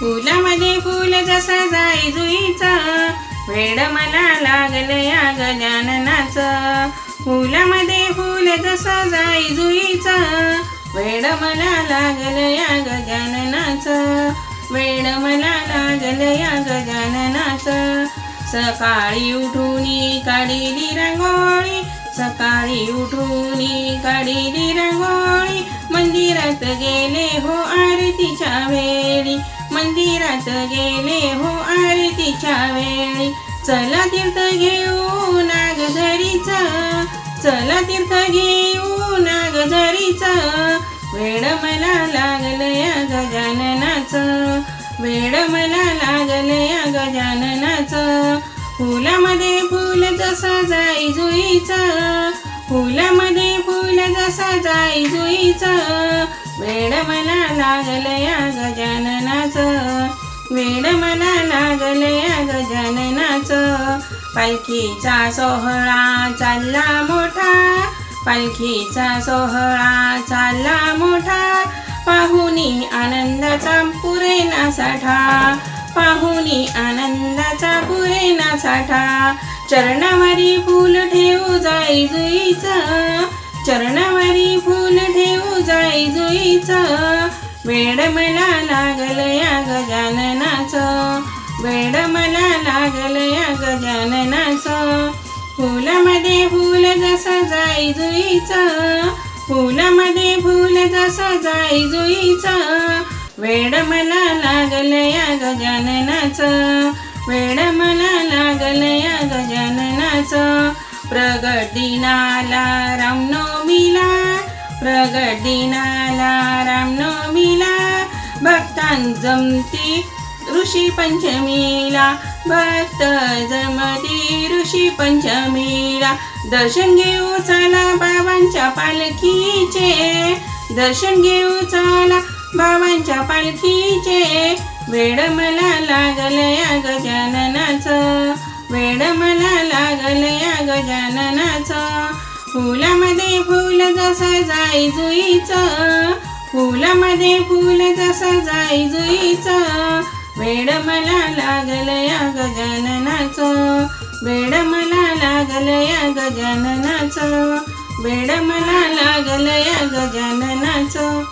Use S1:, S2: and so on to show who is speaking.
S1: फुलामध्ये फुल जसं जाई जुईचं वेड मला लागलं या गजाननाचं. फुलामध्ये फुल जसा जाई जुईचं वेड मला लागलं या गजाननाचं. वेड मला लागलं या गजाननाचं. सकाळी उठून काढिली रांगोळी. सकाळी उठून काढिली रांगोळी. मंदिरात गेले हो आरतीच्या वेळी. मंदिरात गेले हो आरतीच्या वेळी. चला तीर्थ घेऊ नागझरीचा. चला तीर्थ घेऊ नागझरीचा. वेळ मला लागलं या गजाननाचं. वेड मला लागलं या गजाननाचं. फुलामध्ये फुल जसा जाई जुईचा. फुलामध्ये फुल जसा जाई जुईचं. लागलया या गजाननाचं वेड मना लागलं या गजाननाचं पालखीचा सोहळा चालला मोठा. पालखीचा सोहळा चालला मोठा. पाहुनी आनंदाचा पुरेना साठा. पाहुनी आनंदाचा पुरेना साठा. चरणावारी फूल ठेवू जाई जुईचं. चरणावारी फूल ठेवू जाई जुईचं. वेड मला लागल या गजाननाचं वेड मला लागल या गजाननाचं फुलामध्ये फुल जसं जाई जुईचं. फुलामध्ये फुल जसं जाई जुईचं. वेड मला लागल या गजाननाचं वेड मला लागल या गजाननाचं प्रगट दिनाला रामनवमीला प्रगट दिनाला भक्तां जमती ऋषी पंचमीला भक्त जमती ऋषी पंचमीला. दर्शन घेऊ चला बाबांच्या पालखीचे दर्शन घेऊ चला बाबांच्या पालखीचे. वेड मला लागल या गजाननाचं वेड मला लागल या गजाननाचं फुलामध्ये फुल जसं जाई जुईचं फुलामध्ये फुल जसा जाई जुईचा वेड मला लागल या गजाननाचं. वेड मला लागल या गजाननाचं. वेड मला लागल या गजाननाचं.